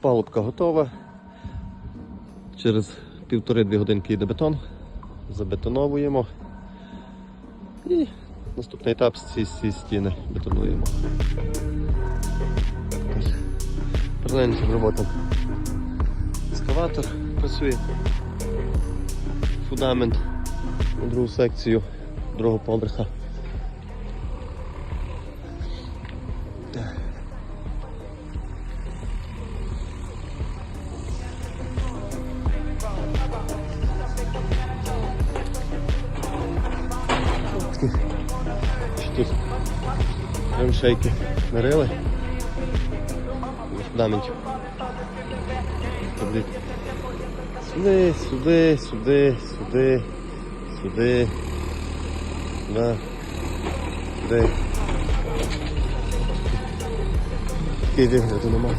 Палубка готова. Через півтори-дві годинки йде бетон. Забетоновуємо. І наступний етап ці, ці стіни бетонуємо. Паралельно роботам. Ескаватор працює. Фундамент на другу секцію другого поверха. Що тут ремшейки нарили. На фундаменті. Таблі. Сюди, сюди, сюди, сюди, сюди. Да. Сюди. Такий вигляду немає.